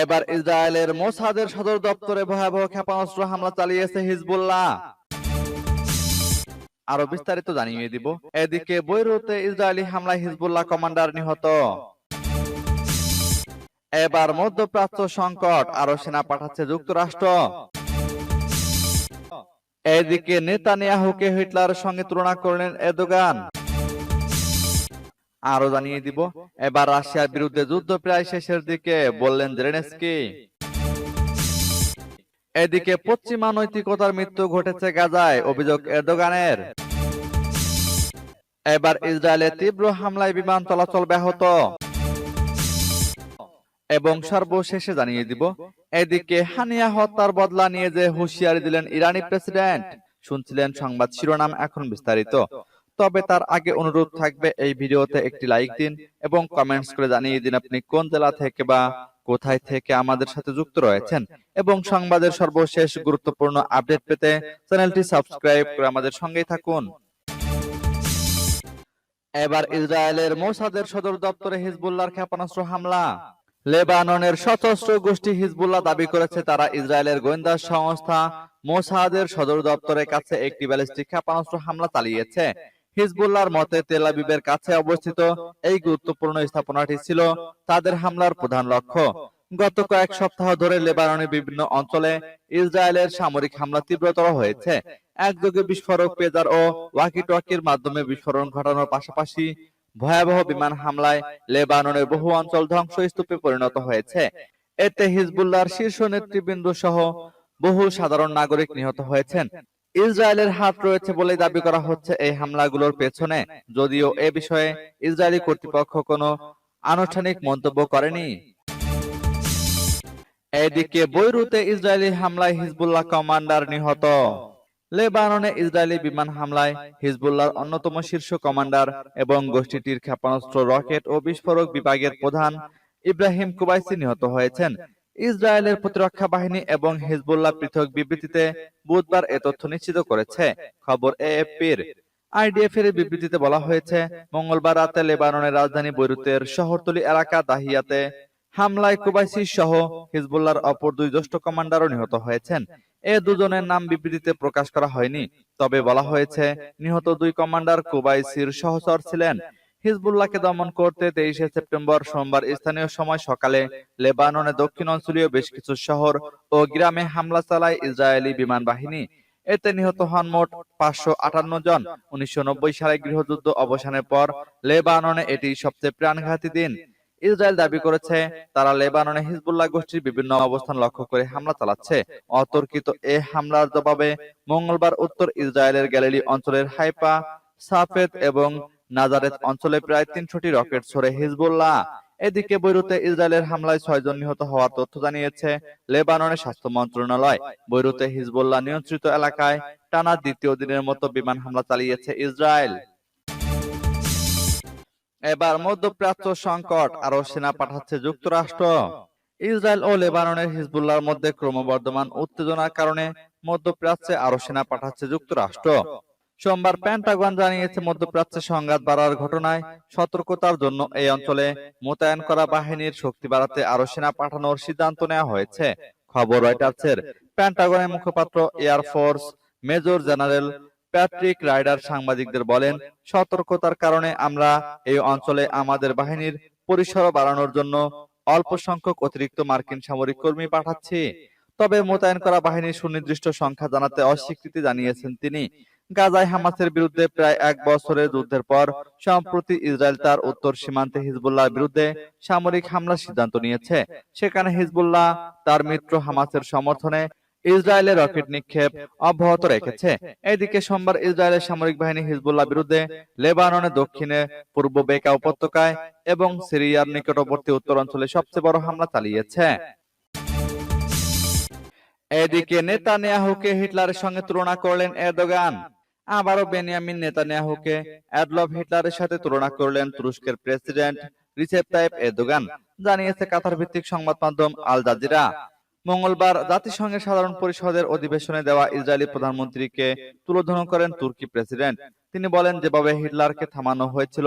এবার ইসরায়েলের মোসাদের সদর দপ্তরে ভয়াবহ ক্ষেপণাস্ত্র হামলা চালিয়েছে হিজবুল্লাহ। আরও বিস্তারিত জানিয়ে দিব। এদিকে বৈরুতে ইসরায়েলি হামলায় হিজবুল্লাহ কমান্ডার নিহত। এবার মধ্যপ্রাচ্য সংকট, আরও সেনা পাঠাচ্ছে যুক্তরাষ্ট্র। এদিকে নেতানিয়াহুকে হিটলারের সঙ্গে তুলনা করলেন এদোগান। আরও জানিয়ে দিব। এবার রাশিয়ার বিরুদ্ধে যুদ্ধ প্রায় শেষের দিকে বললেন জেলেনস্কি। এদিকে পশ্চিমা নৈতিকতার মৃত্যু ঘটেছে গাজায় অভিযোগ এরদোগানের। এবার ইসরায়েলে তীব্র হামলায় বিমান চলাচল ব্যাহত। এবং সর্বশেষে জানিয়ে দিব এদিকে হানিয়া হত্যার বদলা নিয়ে যে হুঁশিয়ারি দিলেন ইরানি প্রেসিডেন্ট শুনছিলেন সংবাদ শিরোনাম এখন বিস্তারিত। তবে তার আগে অনুরোধ থাকবে এই ভিডিওতে একটি লাইক দিন এবং কমেন্টস করে জানিয়ে দিন আপনি কোন জেলা থেকে বা কোথায় থেকে আমাদের সাথে যুক্ত রয়েছেন এবং সংবাদের সর্বশেষ গুরুত্বপূর্ণ আপডেট পেতে চ্যানেলটি সাবস্ক্রাইব করে আমাদের সঙ্গেই থাকুন। এবার ইসরায়েলের মোসাদের সদর দপ্তরে হিজবুল্লাহর ক্ষেপণাস্ত্র হামলা। লেবাননের সশস্ত্র গোষ্ঠী হিজবুল্লাহ দাবি করেছে তারা ইসরায়েলের গোয়েন্দা সংস্থা মোসাদের সদর দপ্তরের কাছে একটি ব্যালিস্টিক ক্ষেপণাস্ত্র হামলা চালিয়েছে হিজবুল্লাহর মতে তেল আবিবের কাছে অবস্থিত এই গুরুত্বপূর্ণ স্থাপনাটি ছিল তাদের হামলার প্রধান লক্ষ্য। গত কয়েক সপ্তাহ ধরে লেবাননের বিভিন্ন অঞ্চলে ইসরায়েলের সামরিক হামলা তীব্রতর হয়েছে। একযোগে বিস্ফোরক পেজার ও ওয়াকিটকির মাধ্যমে বিস্ফোরণ ঘটানোর পাশাপাশি ভয়াবহ বিমান হামলায় লেবাননের বহু অঞ্চল ধ্বংসস্তূপে পরিণত হয়েছে। এতে হিজবুল্লাহর শীর্ষ নেতৃবৃন্দ সহ বহু সাধারণ নাগরিক নিহত হয়েছেন। ইসরায়েলের হাত রয়েছে বলে দাবি করা হচ্ছে এই হামলাগুলোর পেছনে। যদিও এ বিষয়ে ইসরায়েলি কর্তৃপক্ষ কোনো আনুষ্ঠানিক মন্তব্য করেনি। এদিকে বৈরুতে ইসরায়েলি হামলায় হিজবুল্লাহ কমান্ডার নিহত। লেবাননে ইসরায়েলি বিমান হামলায় হিজবুল্লাহর অন্যতম শীর্ষ কমান্ডার এবং গোষ্ঠীটির ক্ষেপণাস্ত্র, রকেট ও বিস্ফোরক বিভাগের প্রধান ইব্রাহিম কুবাইসি নিহত হয়েছেন। ইসরায়েলের প্রতিরক্ষা বাহিনী এবং হিজবুল্লাহ পৃথক বিবৃতিতে বুধবার এ তথ্য নিশ্চিত করেছে। খবর এএফপির আইডিএফ এর বিবৃতিতে বলা হয়েছে, মঙ্গলবার রাতে লেবাননের রাজধানী বৈরুতের শহরতলি এলাকা দাহিয়াতে হামলায় কুবাইসি সহ হিজবুল্লাহর অপর দুই জ্যেষ্ঠ কমান্ডারও নিহত হয়েছেন। এ দুজনের নাম বিবৃতিতে প্রকাশ করা হয়নি। তবে বলা হয়েছে, নিহত দুই কমান্ডার কুবাইসির সহচর ছিলেন। হিজবুল্লাহকে দমন করতে তেইশে সেপ্টেম্বর সোমবার স্থানীয় সময় সকালে লেবাননের দক্ষিণ অঞ্চলীয় বেশ কিছু শহর ও গ্রামে হামলা চালায় ইসরায়েলি বিমান বাহিনী এতে নিহত হন মোট পাঁচশো আটান্ন জন। উনিশশো সালে গৃহযুদ্ধ অবসানের পর লেবাননে এটি সবচেয়ে প্রাণঘাতী দিন। ইসরায়েল দাবি করেছে, তারা লেবাননে হিজবুল্লাহ গোষ্ঠীর বিভিন্ন অবস্থান লক্ষ্য করে হামলা চালাচ্ছে। অতর্কিত এ হামলার জবাবে মঙ্গলবার উত্তর ইসরায়েলের গ্যালিলি অঞ্চলের হাইপা সাফেদ এবং নাজারেত অঞ্চলে প্রায় তিনশোটি রকেট ছড়ে হিজবুল্লাহ। এদিকে বৈরুতে ইসরায়েলের হামলায় ছয়জন নিহত হওয়ার তথ্য জানিয়েছে লেবাননের স্বাস্থ্য মন্ত্রণালয়। বৈরুতে হিজবুল্লাহ নিয়ন্ত্রিত এলাকায় টানা দ্বিতীয় দিনের মতো বিমান হামলা চালিয়েছে ইসরায়েল। এবার মধ্যপ্রাচ্য সংকট আরও সেনা পাঠাচ্ছে যুক্তরাষ্ট্র। ইসরায়েল ও লেবাননের হিজবুল্লাহর মধ্যে ক্রমবর্ধমান উত্তেজনার কারণে মধ্যপ্রাচ্যে আরও সেনা পাঠাচ্ছে যুক্তরাষ্ট্র। সোমবার প্যান্টাগন জানিয়েছে, মধ্যপ্রাচ্যে সংঘাত বাড়ার ঘটনায় সতর্কতার জন্য এই অঞ্চলে মোতায়েন করা বাহিনীর শক্তি বাড়াতে আরও সেনা পাঠানোর সিদ্ধান্ত নেওয়া হয়েছে। খবর রয়টার্সের প্যান্টাগনের মুখপাত্র air force major general Patrick Ryder সাংবাদিকদের বলেন, সতর্কতার কারণে আমরা এই অঞ্চলে আমাদের বাহিনীর পরিসর বাড়ানোর জন্য অল্প সংখ্যক অতিরিক্ত মার্কিন সামরিক কর্মী পাঠাচ্ছি। তবে মোতায়েন করা বাহিনীর সুনির্দিষ্ট সংখ্যা জানাতে অস্বীকৃতি জানিয়েছেন তিনি। গাজায় হামাসের বিরুদ্ধে প্রায় এক বছরের যুদ্ধের পর, সম্প্রতি ইসরায়েল তার উত্তর সীমান্তে হিজবুল্লাহর বিরুদ্ধে সামরিক হামলার সিদ্ধান্ত নিয়েছে। সেখানে হিজবুল্লাহ তার মিত্র হামাসের সমর্থনে ইসরায়েলের রকেট নিক্ষেপ অব্যাহত রেখেছে। এদিকে সোমবার ইসরায়েলের সামরিক বাহিনী হিজবুল্লাহ বিরুদ্ধে লেবাননের দক্ষিণে, পূর্ব বেকা উপত্যকায় এবং সিরিয়ার নিকটবর্তী উত্তর অঞ্চলে সবচেয়ে বড় হামলা চালিয়েছে। এদিকে নেতানিয়াহুকে হিটলারের সঙ্গে তুলনা করলেন এরদোগান। আবারও বেনিয়ামিন নেতানিয়াহুকে অ্যাডলফ হিটলারের সাথে তুলনা করলেন তুরস্কের প্রেসিডেন্ট রিসেপ তাইপ এরদোগান, জানিয়েছে কাতার ভিত্তিক সংবাদ মাধ্যম আল জাজিরা। মঙ্গলবার জাতিসংঘের সাধারণ পরিষদের অধিবেশনে দেওয়া ইসরায়েলি প্রধানমন্ত্রীকে তুলোধন করেন তুর্কি প্রেসিডেন্ট। তিনি বলেন, যেভাবে হিটলারকে থামানো হয়েছিল,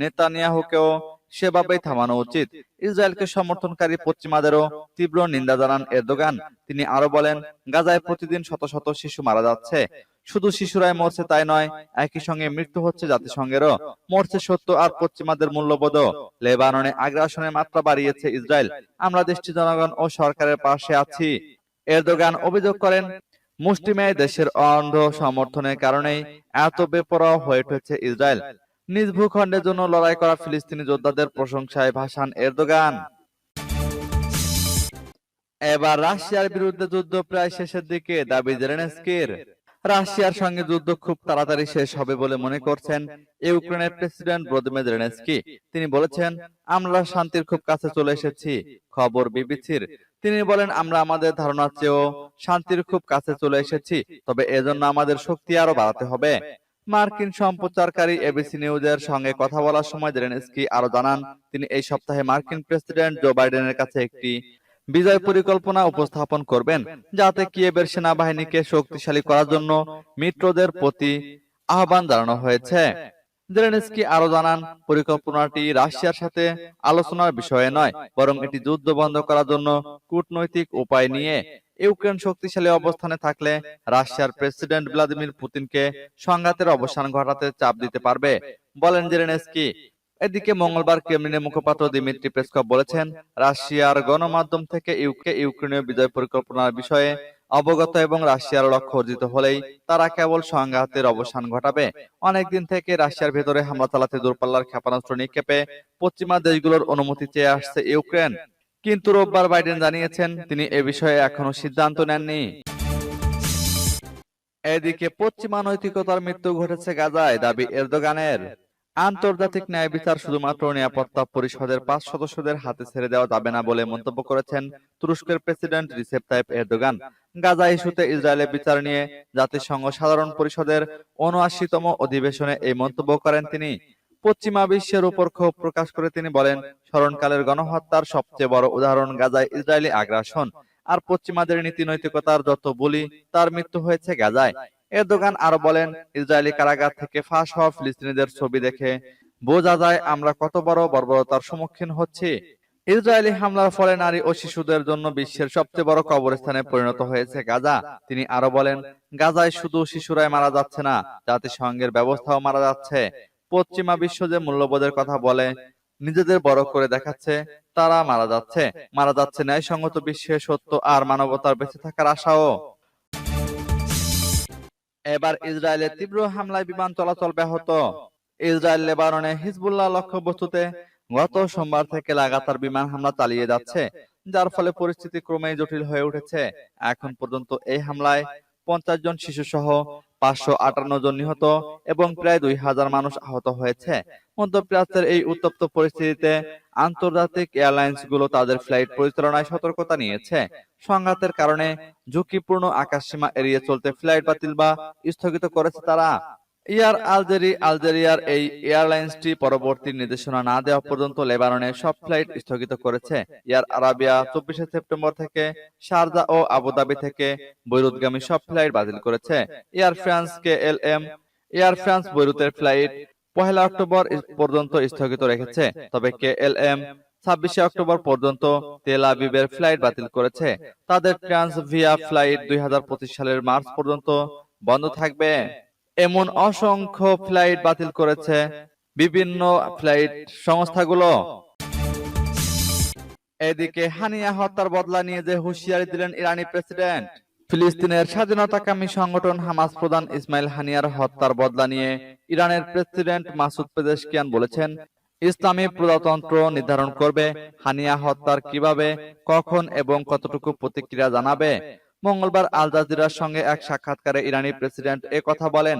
নেতানিয়াহুকেও সেভাবেই থামানো উচিত। ইসরায়েলকে সমর্থনকারী পশ্চিমাদেরও তীব্র নিন্দা জানান এরদোগান। তিনি আরও বলেন, গাজায় প্রতিদিন শত শত শিশু মারা যাচ্ছে। শুধু শিশুরাই মরছে তাই নয়, একই সঙ্গে মৃত্যু হচ্ছে জাতিসংঘেরও। মরছে সত্য আর পশ্চিমাদের মূল্যবোধও। লেবাননে আগ্রাসনের মাত্রা বাড়িয়েছে ইসরায়েল। আমরা দেশটির জনগণ ও সরকারের পাশে আছি। এরদোগান অভিযোগ করেন, মুষ্টিমেয় দেশের অন্ধ সমর্থনের কারণেই এত বেপরোয়া হয়ে উঠেছে ইসরায়েল। নিজ ভূখণ্ডের জন্য লড়াই করা ফিলিস্তিনি যোদ্ধাদের প্রশংসায় ভাসান এরদোগান। এবার রাশিয়ার বিরুদ্ধে যুদ্ধ প্রায় শেষের দিকে, দাবি জেলেনস্কির। রাশিয়ার সঙ্গে যুদ্ধ খুব তাড়াতাড়ি শেষ হবে বলে মনে করছেন ইউক্রেনের প্রেসিডেন্ট ভ্লাদিমির জেলেনস্কি। তিনি বলেছেন, আমরা শান্তির খুব কাছে চলে এসেছি। খবর বিবিসির। তিনি বলেন, আমরা আমাদের ধারণার চেয়েও শান্তির খুব কাছে চলে এসেছি, তবে এজন্য আমাদের শক্তি আরও বাড়াতে হবে। মার্কিন সম্প্রচারকারী এবিসি নিউজের সঙ্গে কথা বলার সময় জেলেনস্কি আরও জানান তিনি এই সপ্তাহে মার্কিন প্রেসিডেন্ট জো বাইডেনের কাছে একটি বিজয় পরিকল্পনা উপস্থাপন করবেন যাতে কিয়েবের সেনাবাহিনীকে শক্তিশালী করার জন্য মিত্রদের প্রতি আহ্বান জানানো হয়েছে। জেলেনস্কি আরও জানান পরিকল্পনাটি রাশিয়ার সাথে আলোচনার বিষয়ে নয় বরং এটি যুদ্ধ বন্ধ করার জন্য কূটনৈতিক উপায় নিয়ে ইউক্রেন শক্তিশালী অবস্থানে থাকলে রাশিয়ার প্রেসিডেন্ট ভ্লাদিমির পুতিনকে সংঘাতের অবসান ঘটাতে চাপ দিতে পারবে, বলেন জেলেনস্কি। এদিকে মঙ্গলবার ক্রেমলিনের মুখপাত্র দিমিত্রি পেসকভ বলেছেন, রাশিয়ার গণমাধ্যম থেকে ইউকে ইউক্রেনীয় বিজয় পরিকল্পনার বিষয়ে অবগত এবং রাশিয়ার লক্ষ্য অর্জিত হলেই তারা কেবল সংঘাতের অবসান ঘটাবে। অনেকদিন থেকে রাশিয়ার ভেতরে হামলা চালাতে দূরপাল্লার ক্ষেপণাস্ত্র নিক্ষেপে পশ্চিমা দেশগুলোর অনুমতি চেয়ে আসছে ইউক্রেন। কিন্তু রোববার বাইডেন জানিয়েছেন তিনি এ বিষয়ে এখনও সিদ্ধান্ত নেননি। এদিকে পশ্চিমা নৈতিকতার মৃত্যু ঘটেছে গাজায়, দাবি এরদোগানের। আন্তর্জাতিক ন্যায় বিচার শুধুমাত্র নিরাপত্তা পরিষদের পাঁচ সদস্যদের হাতে ছেড়ে দেওয়া যাবে না বলে মন্তব্য করেছেন তুরস্কের president Recep Tayyip Erdogan. Gaza ইস্যুতে ইসরায়েলের বিচার নিয়ে জাতিসংঘ সাধারণ পরিষদের উনআশিতম অধিবেশনে এই মন্তব্য করেন তিনি। পশ্চিমা বিশ্বের উপর ক্ষোভ প্রকাশ করে তিনি বলেন, স্মরণকালের গণহত্যার সবচেয়ে বড় উদাহরণ গাজায় ইসরায়েলি আগ্রাসন। আর পশ্চিমাদের নীতি নৈতিকতার যত বলি, তার মৃত্যু হয়েছে গাজায়। এরদোগান আরও বলেন, ইসরায়েলি কারাগার থেকে ফাঁস হওয়া ফিলিস্তিনিদের ছবি দেখে বোঝা যায় আমরা কত বড় বর্বরতার সম্মুখীন হচ্ছি। ইসরায়েলি হামলার ফলে নারী ও শিশুদের জন্য বিশ্বের সবচেয়ে বড় কবরস্থানে পরিণত হয়েছে গাজা। তিনি আরও বলেন, গাজায় শুধু শিশুরাই মারা যাচ্ছে না, জাতিসংঘের ব্যবস্থাও মারা যাচ্ছে। পশ্চিমা বিশ্ব যে মূল্যবোধের কথা বলে নিজেদের বড় করে দেখাচ্ছে তারা মারা যাচ্ছে। মারা যাচ্ছে। ন্যায়সঙ্গত বিশ্বের সত্য আর মানবতার বেঁচে থাকার আশাও। এবার ইসরায়েলের তীব্র হামলায় বিমান চলাচল ব্যাহত। ইসরায়েল লেবাননে হিজবুল্লাহ লক্ষ্যবস্তুতে গত সোমবার থেকে লাগাতার বিমান হামলা চালিয়ে যাচ্ছে যার ফলে পরিস্থিতি ক্রমেই জটিল হয়ে উঠেছে। এখন পর্যন্ত এই হামলায় পঞ্চাশ জন শিশু সহ পাঁচশো আটান্ন জন নিহত এবং প্রায় দুই হাজার মানুষ আহত হয়েছে। মধ্যপ্রাচ্যের এই উত্তপ্ত পরিস্থিতিতে আন্তর্জাতিক এয়ারলাইন্সগুলো তাদের ফ্লাইট পরিচালনায় সতর্কতা নিয়েছে। সংঘাতের কারণে ঝুঁকিপূর্ণ আকাশসীমা এড়িয়ে চলতে ফ্লাইট বাতিল বা স্থগিত করেছে তারা। এয়ার আলজেরি আলজেরিয়ার এই এয়ারলাইন্সটি পরবর্তী নির্দেশনা না দেওয়া পর্যন্ত লেবাননে সব ফ্লাইট স্থগিত করেছে। এয়ার আরাবিয়া চব্বিশে সেপ্টেম্বর থেকে শারজা ও আবুধাবি থেকে বৈরুতগামী সব ফ্লাইট বাতিল করেছে। Air France K L M Air France বৈরুতের flight পহেলা অক্টোবর পর্যন্ত স্থগিত রেখেছে। তবে কে এল এম ছাব্বিশে অক্টোবর পর্যন্ত তেল আবিবের ফ্লাইট বাতিল করেছে। তাদের ট্রান্স ভিয়া ফ্লাইট দুই হাজার পঁচিশ সালের মার্চ পর্যন্ত বন্ধ থাকবে এমন অসংখ্য ফ্লাইট বাতিল করেছে বিভিন্ন ফ্লাইট সংস্থাগুলো। এদিকে হানিয়া হত্যার বদলা নিয়ে যে হুঁশিয়ারি দিলেন ইরানি প্রেসিডেন্ট, ফিলিস্তিনের স্বাধীনতাকামী সংগঠন হামাস প্রধান ইসমাইল হানিয়ার হত্যার বদলা নিয়ে ইরানের প্রেসিডেন্ট মাসুদ পেজেশকিয়ান বলেছেন, ইসলামী প্রজাতন্ত্র নির্ধারণ করবে হানিয়া হত্যার কীভাবে, কখন এবং কতটুকু প্রতিক্রিয়া জানাবে মঙ্গলবার আল জাজিরার সঙ্গে এক সাক্ষাৎকারে ইরানি প্রেসিডেন্ট এ কথা বলেন।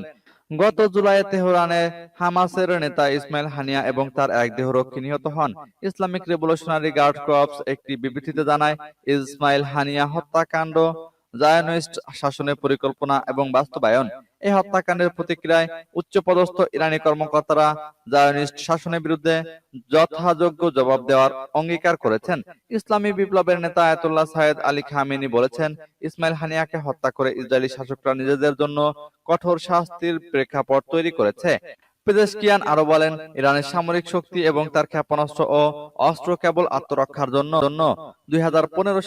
গত জুলাই তেহরানে হামাসের নেতা ইসমাইল হানিয়া এবং তার এক দেহরক্ষী নিহত হন। ইসলামিক রেভলিউশনারি গার্ড ক্রপস একটি বিবৃতিতে জানায়, ইসমাইল হানিয়া হত্যাকাণ্ড, জায়নিস্ট শাসনের পরিকল্পনা এবং বাস্তবায়ন এই হত্যাকাণ্ডের প্রতিক্রিয়ায় উচ্চপদস্থ ইরানি কর্মকর্তারা জায়নিস্ট শাসনের বিরুদ্ধে যথাযোগ্য জবাব দেওয়ার অঙ্গীকার করেছেন। ইসলামী বিপ্লবের নেতা আয়াতুল্লাহ সায়েদ আলী খামেনি বলেছেন, ইসমাইল হানিয়াকে হত্যা করে ইসরায়েলি শাসকরা নিজেদের জন্য কঠোর শাস্তির প্রেক্ষাপট তৈরি করেছে। পেজেশকিয়ান আরও বলেন ইরানের সামরিক শক্তি এবং তার ক্ষেপণাস্ত্র ও অস্ত্র কেবল আত্মরক্ষার জন্য জন্য দুই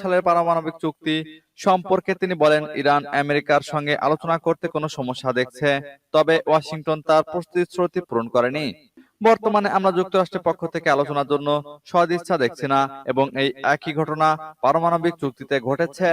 সালের পারমাণবিক চুক্তি সম্পর্কে তিনি বলেন ইরান আমেরিকার সঙ্গে আলোচনা করতে কোনো সমস্যা দেখছে তবে ওয়াশিংটন তার প্রতিশ্রুতি পূরণ করেনি। বর্তমানে আমরা যুক্তরাষ্ট্রের পক্ষ থেকে আলোচনার জন্য সদিচ্ছা দেখছি না এবং এই একই ঘটনা পারমাণবিক চুক্তিতে ঘটেছে।